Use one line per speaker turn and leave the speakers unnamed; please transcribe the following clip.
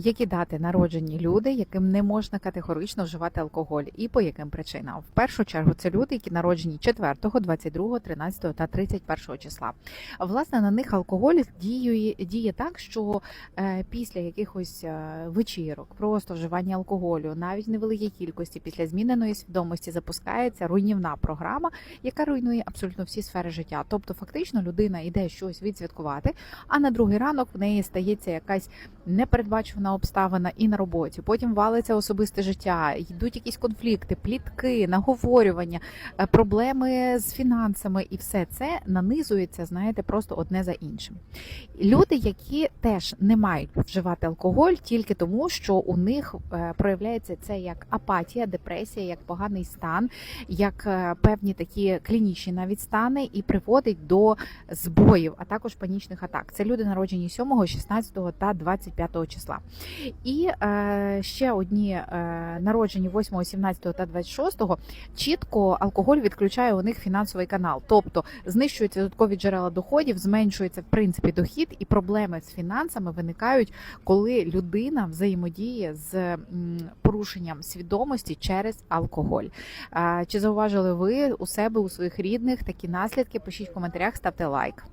Які дати народжені люди, яким не можна категорично вживати алкоголь, і по яким причинам? В першу чергу це люди, які народжені 4, 22, 13 та 31 числа. Власне, на них алкоголь діє, діє так, що е, після якихось е, вечірок, просто вживання алкоголю, навіть невеликій кількості, після зміненої свідомості запускається руйнівна програма, яка руйнує абсолютно всі сфери життя. Тобто, фактично, людина йде щось відсвяткувати, а на другий ранок в неї стається якась непередбачувана обставина і на роботі. Потім валиться особисте життя, йдуть якісь конфлікти, плітки, наговорювання, е, проблеми з фінансами, і все це нанизується, знаєте, просто одне за іншим. Люди, які теж не мають вживати алкоголь тільки тому, що у них е, проявляється це як апатія, депресія, як поганий стан, як е, певні такі клінічні навіть стани, і приводить до збоїв, а також панічних атак. Це люди народжені 7, 16 та 25 числа. І е, ще одні е, народжені 8, 17 та 26 чітко алкоголь відключає у них фінансовий канал, тобто знищуються додаткові джерела доходів, зменшується в принципі дохід, і проблеми з фінансами виникають, коли людина взаємодіє з порушенням свідомості через алкоголь. Е, Чи зауважили ви у себе у своїх рідних такі наслідки? Пишіть в коментарях, ставте лайк.